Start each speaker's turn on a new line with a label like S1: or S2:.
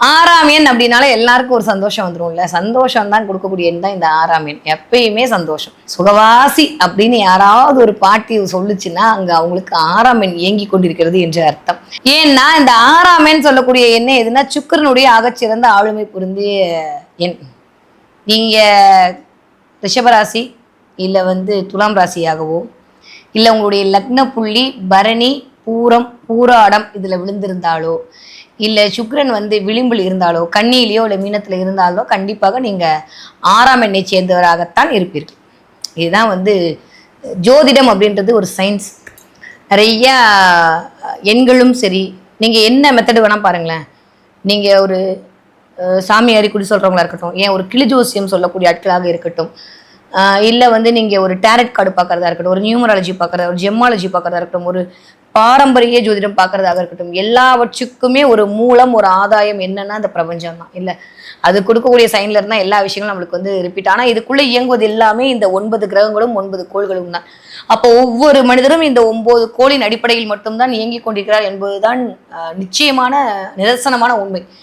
S1: ஆறாம் எண் அப்படின்னால எல்லாருக்கும் ஒரு சந்தோஷம் வந்துரும்ல. சந்தோஷம் தான் கொடுக்கக்கூடிய எண் தான் இந்த ஆறாம் எண். எப்பயுமே சந்தோஷம். சுகவாசி அப்படின்னு யாராவது ஒரு பாட்டி சொல்லுச்சுன்னா அங்க அவங்களுக்கு ஆறாம் எண் இயங்கி கொண்டிருக்கிறது என்று அர்த்தம். ஏன்னா இந்த ஆறாம் எண் சொல்லக்கூடிய எண்ணெய் எதுனா சுக்கிரனுடைய ஆகச்சிறந்த ஆளுமை புரிந்திய எண். நீங்க ரிஷபராசி இல்லை வந்து துலாம் ராசியாகவோ இல்லை உங்களுடைய லக்ன புள்ளி பரணி பூரம் பூராடம் இதில் விழுந்திருந்தாலோ இல்லை சுக்ரன் வந்து விளிம்பில் இருந்தாலோ கண்ணியிலேயோ இல்லை மீனத்தில் இருந்தாலோ கண்டிப்பாக நீங்கள் ஆறாம் எண்ணை சேர்ந்தவராகத்தான் இருப்பீர்கள். இதுதான் வந்து ஜோதிடம் அப்படின்றது ஒரு சயின்ஸ் நிறையா எண்களும் சரி நீங்கள் என்ன மெத்தடு வேணால் பாருங்களேன். நீங்கள் ஒரு சாமியாரி குடி சொல்கிறவங்களா இருக்கட்டும் ஏன் ஒரு கிளிஜோசியம் சொல்லக்கூடிய ஆட்களாக இருக்கட்டும் இல்லை வந்து நீங்கள் ஒரு டேரட் கார்டு பார்க்குறதா இருக்கட்டும் ஒரு நியூமராலஜி பார்க்குறதா ஒரு ஜெம்மாலஜி பார்க்குறதா இருக்கட்டும் ஒரு பாரம்பரிய ஜோதிடம் பார்க்குறதாக இருக்கட்டும் எல்லாவற்றுக்குமே ஒரு மூலம் ஒரு ஆதாயம் என்னன்னா அந்த பிரபஞ்சம் தான். இல்லை அது கொடுக்கக்கூடிய சைன்ல இருந்தால் எல்லா விஷயங்களும் நம்மளுக்கு வந்து ரிப்பீட் ஆனால் இதுக்குள்ளே இயங்குவது எல்லாமே இந்த ஒன்பது கிரகங்களும் ஒன்பது கோள்களும் தான். அப்போ ஒவ்வொரு மனிதரும் இந்த ஒன்பது கோளின் அடிப்படையில் மட்டும்தான் இயங்கிக் கொண்டிருக்கிறார் என்பதுதான் நிச்சயமான நிதர்சனமான உண்மை.